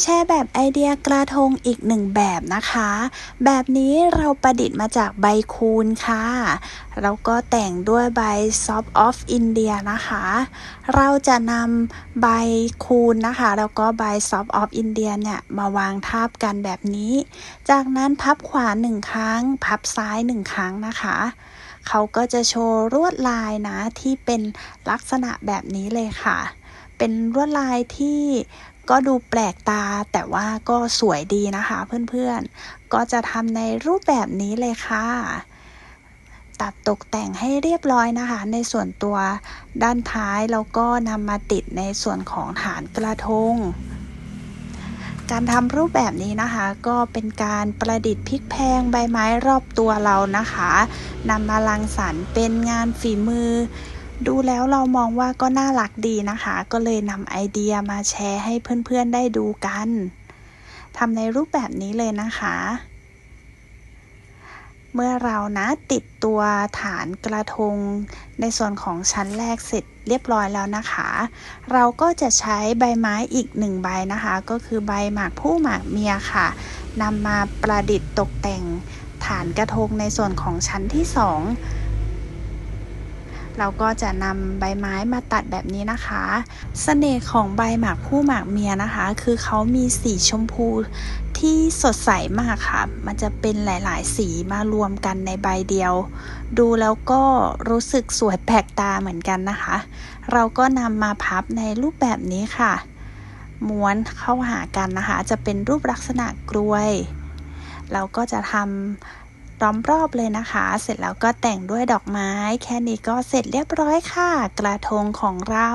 แชร์แบบไอเดียกระทงอีกหนึ่งแบบนะคะ แบบนี้เราประดิษฐ์มาจากใบคูนค่ะ แล้วก็แต่งด้วยใบ Soft of India นะคะ เราจะนำใบคูนนะคะ แล้วก็ใบ Soft of India เนี่ยมาวางทาบกันแบบนี้ จากนั้นพับขวาหนึ่งครั้ง พับซ้ายหนึ่งครั้งนะคะ เขาก็จะโชว์ลวดลายนะที่เป็นลักษณะแบบนี้เลยค่ะ เป็นลวดลายที่ ก็ดูแปลกตาแต่ว่าก็สวยดีนะคะเพื่อนๆ ก็จะทำในรูปแบบนี้เลยค่ะ ตัดตกแต่งให้เรียบร้อยนะคะ ในส่วนตัวด้านท้ายแล้วก็นำมาติดในส่วนของฐานกระทง การทำรูปแบบนี้นะคะ ก็เป็นการประดิษฐ์พลิกแพงใบไม้รอบตัวเรานะคะนำมาลังสรรค์เป็นงานฝีมือ ดูแล้วเรามองว่าก็น่ารักดีนะคะ ก็เลยนำไอเดียมาแชร์ให้เพื่อนๆได้ดูกันทำในรูปแบบนี้เลยนะคะ เมื่อเรานะติดตัวฐานกระทง ในส่วนของชั้นแรกเสร็จเรียบร้อยแล้วนะคะ เราก็จะใช้ใบไม้อีกหนึ่งใบนะคะ ก็คือใบหมากผู้หมากเมียค่ะนำมาประดิษฐ์ตกแต่งฐานกระทงในส่วนของชั้นที่สอง เราก็จะนำใบไม้มาตัดแบบนี้นะคะสเสน่ห์ของใบหมากผู้หมากเมียนะคะ คือเขามีสีชมพูที่สดใสมากค่ะ มันจะเป็นหลายๆ สีมารวมกันในใบเดียว ดูแล้วก็รู้สึกสวยแปลกตาเหมือนกันนะคะ เราก็นำมาพับในรูปแบบนี้ค่ะ ม้วนเข้าหากันนะคะ จะเป็นรูปลักษณะกลวย เราก็จะทำ ล้อมรอบเลยนะคะ เสร็จแล้วก็แต่งด้วยดอกไม้ แค่นี้ก็เสร็จเรียบร้อยค่ะ กระทงของเรา